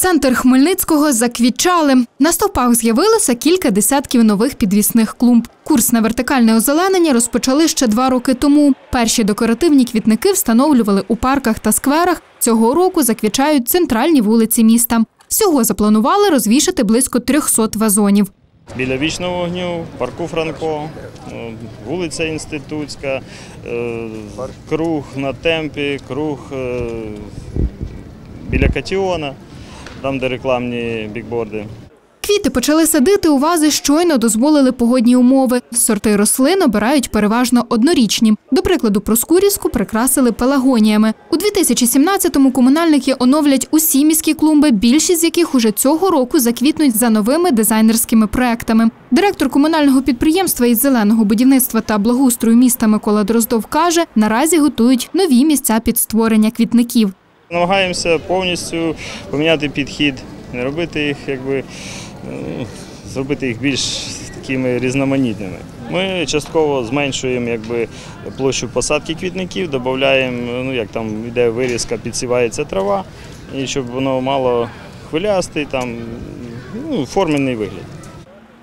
Центр Хмельницького заквітчали. На стовпах з'явилося кілька десятків нових підвісних клумб. Курс на вертикальне озеленення розпочали ще два роки тому. Перші декоративні квітники встановлювали у парках та скверах. Цього року заквічають центральні вулиці міста. Всього запланували розвішати близько 300 вазонів. Біля вічного вогню, парку Франко, е, вулиця Інститутська, е, круг на темпі, круг е, біля Катіона, там, де рекламні бікборди. Квіти почали садити у вази, щойно дозволили погодні умови. Сорти рослин обирають переважно однорічні. До прикладу, проскурівську прикрасили пелагоніями. У 2017-му комунальники оновлять усі міські клумби, більшість з яких уже цього року заквітнуть за новими дизайнерськими проектами. Директор комунального підприємства із зеленого будівництва та благоустрою міста Микола Дроздов каже, наразі готують нові місця під створення квітників. Намагаємося повністю поміняти підхід, не робити їх, якби ну, зробити їх більш такими різноманітними. Ми частково зменшуємо якби, площу посадки квітників, додаємо, ну як там йде вирізка, підсівається трава, і щоб воно мало хвилястий, там, ну, форменний вигляд.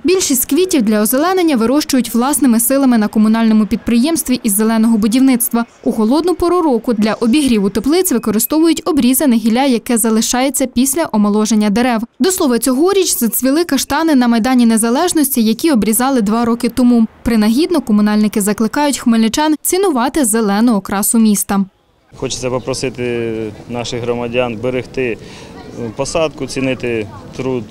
Більшість квітів для озеленення вирощують власними силами на комунальному підприємстві із зеленого будівництва. У холодну пору року для обігріву теплиць використовують обрізане гілля, яке залишається після омоложення дерев. До слова, цьогоріч зацвіли каштани на Майдані Незалежності, які обрізали два роки тому. Принагідно комунальники закликають хмельничан цінувати зелену окрасу міста. Хочеться попросити наших громадян берегти е, посадку, цінити труд,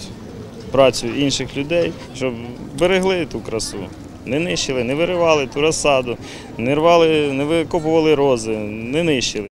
працю інших людей, щоб берегли ту красу. Не нищили, не виривали ту розсаду, не рвали, не викопували рози, не нищили.